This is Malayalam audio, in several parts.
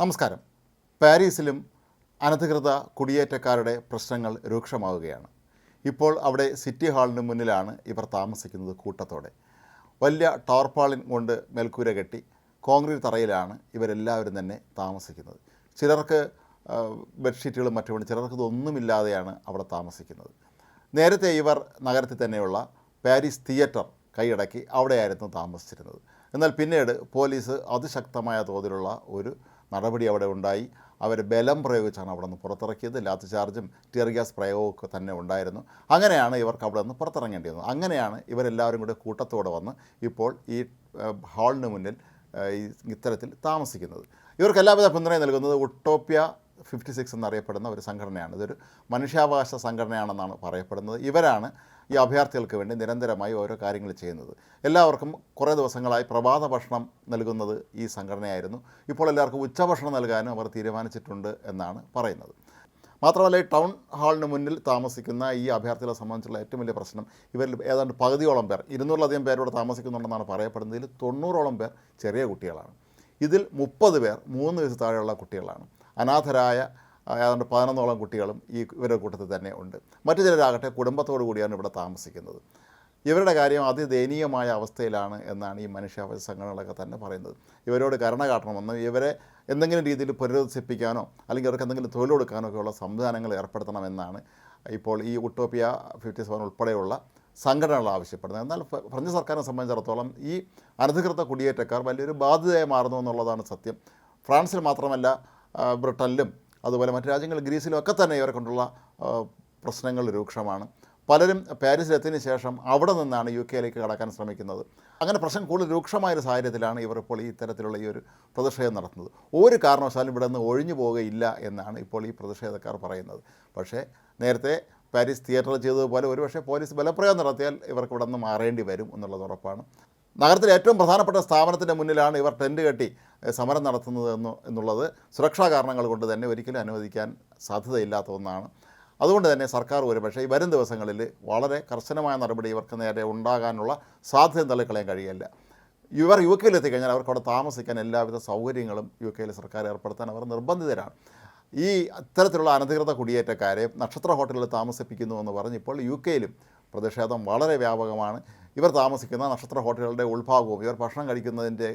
നമസ്കാരം. പാരീസിലും അനധികൃത കുടിയേറ്റക്കാരുടെ പ്രശ്നങ്ങൾ രൂക്ഷമാവുകയാണ്. ഇപ്പോൾ അവിടെ സിറ്റി ഹാളിന് മുന്നിലാണ് ഇവർ താമസിക്കുന്നത് കൂട്ടത്തോടെ. വലിയ ടോർപ്പാളിൻ കൊണ്ട് മേൽക്കൂര കെട്ടി കോൺക്രീറ്റ് തറയിലാണ് ഇവരെല്ലാവരും തന്നെ താമസിക്കുന്നത്. ചിലർക്ക് ബെഡ്ഷീറ്റുകളും മറ്റുമുണ്ട് ചിലർക്ക് ഇതൊന്നുമില്ലാതെയാണ് അവിടെ താമസിക്കുന്നത്. നേരത്തെ ഇവർ നഗരത്തിൽ തന്നെയുള്ള പാരീസ് തിയേറ്റർ കൈയടക്കി അവിടെയായിരുന്നു താമസിച്ചിരുന്നത്. എന്നാൽ പിന്നീട് പോലീസ് അതിശക്തമായ തോതിലുള്ള ഒരു നടപടി അവിടെ ഉണ്ടായി. അവർ ബലം പ്രയോഗിച്ചാണ് അവിടെ നിന്ന് പുറത്തിറക്കിയത്. ലാത്ത് ചാർജും ടിയർ ഗ്യാസ് പ്രയോഗമൊക്കെ തന്നെ ഉണ്ടായിരുന്നു. അങ്ങനെയാണ് ഇവർക്ക് അവിടെ നിന്ന് പുറത്തിറങ്ങേണ്ടി വന്നത് അങ്ങനെയാണ് ഇവരെല്ലാവരും കൂടെ കൂട്ടത്തോടെ വന്ന് ഇപ്പോൾ ഈ ഹാളിന് മുന്നിൽ ഇത്തരത്തിൽ താമസിക്കുന്നത്. ഇവർക്ക് എല്ലാവിധ പിന്തുണയും നൽകുന്നത് ഒട്ടോപ്യ ഫിഫ്റ്റി സിക്സ് എന്നറിയപ്പെടുന്ന ഒരു സംഘടനയാണ്. ഇതൊരു മനുഷ്യാവകാശ സംഘടനയാണെന്നാണ് പറയപ്പെടുന്നത്. ഇവരാണ് ഈ അഭയാർത്ഥികൾക്ക് വേണ്ടി നിരന്തരമായി ഓരോ കാര്യങ്ങൾ ചെയ്യുന്നത്. എല്ലാവർക്കും കുറേ ദിവസങ്ങളായി പ്രഭാത ഭക്ഷണം നൽകുന്നത് ഈ സംഘടനയായിരുന്നു. ഇപ്പോൾ എല്ലാവർക്കും ഉച്ചഭക്ഷണം നൽകാനും അവർ തീരുമാനിച്ചിട്ടുണ്ട് എന്നാണ് പറയുന്നത്. മാത്രമല്ല ഈ ടൗൺ ഹാളിന് മുന്നിൽ താമസിക്കുന്ന ഈ അഭയാർത്ഥികളെ സംബന്ധിച്ചുള്ള ഏറ്റവും വലിയ പ്രശ്നം ഇവരിൽ ഏതാണ്ട് പകുതിയോളം പേർ ഇരുന്നൂറിലധികം പേരോട് താമസിക്കുന്നുണ്ടെന്നാണ് പറയപ്പെടുന്നതിൽ തൊണ്ണൂറോളം പേർ ചെറിയ കുട്ടികളാണ്. ഇതിൽ മുപ്പത് പേർ മൂന്ന് വയസ്സ് താഴെയുള്ള കുട്ടികളാണ്. അനാഥരായ ഏതാണ്ട് പതിനൊന്നോളം കുട്ടികളും ഈ ഇവരുടെ കൂട്ടത്തിൽ തന്നെ ഉണ്ട്. മറ്റു ചിലരാകട്ടെ കുടുംബത്തോടു കൂടിയാണ് ഇവിടെ താമസിക്കുന്നത്. ഇവരുടെ കാര്യം അതിദയനീയമായ അവസ്ഥയിലാണ് എന്നാണ് ഈ മനുഷ്യാവകാശ സംഘടനകളൊക്കെ തന്നെ പറയുന്നത്. ഇവരോട് കരുണ കാട്ടണമെന്ന് ഇവരെ എന്തെങ്കിലും രീതിയിൽ പുനരുദ്ധിപ്പിക്കാനോ അല്ലെങ്കിൽ അവർക്ക് എന്തെങ്കിലും തൊഴിൽ കൊടുക്കാനോ ഒക്കെയുള്ള സംവിധാനങ്ങൾ ഏർപ്പെടുത്തണമെന്നാണ് ഇപ്പോൾ ഈ ഉട്ടോപ്പിയ ഫിഫ്റ്റി സെവൻ ഉൾപ്പെടെയുള്ള സംഘടനകൾ ആവശ്യപ്പെടുന്നത്. എന്നാൽ ഫ്രഞ്ച് സർക്കാരിനെ സംബന്ധിച്ചിടത്തോളം ഈ അനധികൃത കുടിയേറ്റക്കാർ വലിയൊരു ബാധ്യതയായി മാറുന്നു എന്നുള്ളതാണ് സത്യം. ഫ്രാൻസിൽ മാത്രമല്ല ബ്രിട്ടനിലും അതുപോലെ മറ്റു രാജ്യങ്ങൾ ഗ്രീസിലും ഒക്കെ തന്നെ ഇവരെ കൊണ്ടുള്ള പ്രശ്നങ്ങൾ രൂക്ഷമാണ്. പലരും പാരീസിലെത്തിയതിനു ശേഷം അവിടെ നിന്നാണ് യു കെയിലേക്ക് കടക്കാൻ ശ്രമിക്കുന്നത്. അങ്ങനെ പ്രശ്നം കൂടുതൽ രൂക്ഷമായ ഒരു സാഹചര്യത്തിലാണ് ഇവർ ഇപ്പോൾ ഈ തരത്തിലുള്ള ഈ ഒരു പ്രതിഷേധം നടത്തുന്നത്. ഒരു കാരണവശാലും ഇവിടെ നിന്ന് ഒഴിഞ്ഞു പോവുകയില്ല എന്നാണ് ഇപ്പോൾ ഈ പ്രതിഷേധക്കാർ പറയുന്നത്. പക്ഷേ നേരത്തെ പാരീസ് തിയേറ്ററിൽ ചെയ്തതുപോലെ ഒരുപക്ഷെ പോലീസ് ബലപ്രയോഗം നടത്തിയാൽ ഇവർക്ക് ഇവിടെ നിന്ന് മാറേണ്ടി വരും എന്നുള്ളത് ഉറപ്പാണ്. നഗരത്തിലെ ഏറ്റവും പ്രധാനപ്പെട്ട സ്ഥാപനത്തിന്റെ മുന്നിലാണ് ഇവർ ടെന്റ് കെട്ടി സമരം നടത്തുന്നത് എന്ന് എന്നുള്ളത്. സുരക്ഷാ കാരണങ്ങൾ കൊണ്ട് തന്നെ ഒരിക്കലും അനുവദിക്കാൻ സാധ്യതയില്ലാത്ത ഒന്നാണ്. അതുകൊണ്ട് തന്നെ സർക്കാർ ഒരുപക്ഷെ ഈ വരും ദിവസങ്ങളിൽ വളരെ കർശനമായ നടപടി ഇവർക്ക് നേരെ ഉണ്ടാകാനുള്ള സാധ്യത തള്ളിക്കളയാൻ കഴിയില്ല. ഇവർ യു കെയിൽ എത്തിക്കഴിഞ്ഞാൽ അവർക്ക് അവിടെ താമസിക്കാൻ എല്ലാവിധ സൗകര്യങ്ങളും യു കെയിൽ സർക്കാർ ഏർപ്പെടുത്താൻ അവർ നിർബന്ധിതരാണ്. ഈ അത്തരത്തിലുള്ള അനധികൃത കുടിയേറ്റക്കാരെ നക്ഷത്ര ഹോട്ടലിൽ താമസിപ്പിക്കുന്നു എന്ന് പറഞ്ഞ് ഇപ്പോൾ യു കെയിലും പ്രതിഷേധം വളരെ വ്യാപകമാണ്. ഇവർ താമസിക്കുന്ന നക്ഷത്ര ഹോട്ടലുകളുടെ ഉൾഭാഗവും ഇവർ ഭക്ഷണം കഴിക്കുന്നതിന്റെ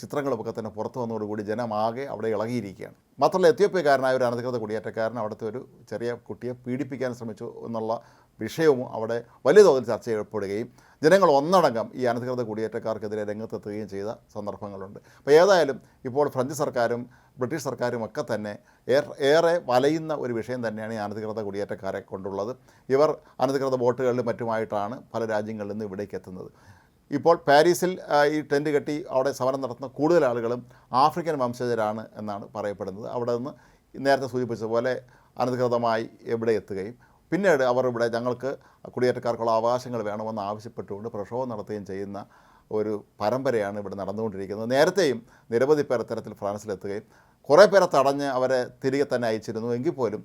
ചിത്രങ്ങളൊക്കെ തന്നെ പുറത്തു വന്നതോടുകൂടി ജനമാകെ അവിടെ ഇളകിയിരിക്കുകയാണ്. മാത്രമല്ല എത്യോപ്യക്കാരനായ ഒരു അനധികൃത കുടിയേറ്റക്കാരൻ അവിടുത്തെ ഒരു ചെറിയ കുട്ടിയെ പീഡിപ്പിക്കാൻ ശ്രമിച്ചു എന്നുള്ള വിഷയവും അവിടെ വലിയ തോതിൽ ചർച്ച ചെയ്യപ്പെടുകയും ജനങ്ങൾ ഒന്നടങ്കം ഈ അനധികൃത കുടിയേറ്റക്കാർക്കെതിരെ രംഗത്തെത്തുകയും ചെയ്ത സന്ദർഭങ്ങളുണ്ട്. അപ്പോൾ ഏതായാലും ഇപ്പോൾ ഫ്രഞ്ച് സർക്കാരും ബ്രിട്ടീഷ് സർക്കാരും ഒക്കെ തന്നെ ഏറെ വലയുന്ന ഒരു വിഷയം തന്നെയാണ് ഈ അനധികൃത കുടിയേറ്റക്കാരെ കൊണ്ടുള്ളത്. ഇവർ അനധികൃത ബോട്ടുകളിലും മറ്റുമായിട്ടാണ് പല രാജ്യങ്ങളിൽ നിന്ന് ഇവിടേക്ക് എത്തുന്നത്. ഇപ്പോൾ പാരീസിൽ ഈ ടെന്റ് കെട്ടി അവിടെ സമരം നടത്തുന്ന കൂടുതൽ ആളുകളും ആഫ്രിക്കൻ വംശജരാണ് എന്നാണ് പറയപ്പെടുന്നത്. അവിടെ നിന്ന് നേരത്തെ സൂചിപ്പിച്ചതുപോലെ അനധികൃതമായി എവിടെ എത്തുകയും പിന്നീട് അവർ ഇവിടെ ഞങ്ങൾക്ക് കുടിയേറ്റക്കാർക്കുള്ള അവകാശങ്ങൾ വേണമെന്ന് ആവശ്യപ്പെട്ടുകൊണ്ട് പ്രക്ഷോഭം നടത്തുകയും ചെയ്യുന്ന ഒരു പരമ്പരയാണ് ഇവിടെ നടന്നുകൊണ്ടിരിക്കുന്നത്. നേരത്തെയും നിരവധി പേർ ഇത്തരത്തിൽ ഫ്രാൻസിലെത്തുകയും കുറേ പേരെ തടഞ്ഞ് അവരെ തിരികെ തന്നെ അയച്ചിരുന്നു. എങ്കിൽ പോലും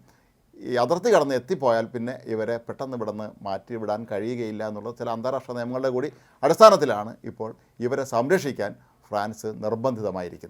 ഈ അതിർത്തി കടന്ന് എത്തിപ്പോയാൽ പിന്നെ ഇവരെ പെട്ടെന്ന് ഇവിടുന്ന് മാറ്റി വിടാൻ കഴിയുകയില്ല എന്നുള്ള ചില അന്താരാഷ്ട്ര നിയമങ്ങളുടെ കൂടി അടിസ്ഥാനത്തിലാണ് ഇപ്പോൾ ഇവരെ സംരക്ഷിക്കാൻ ഫ്രാൻസ് നിർബന്ധിതമായിരിക്കുന്നത്.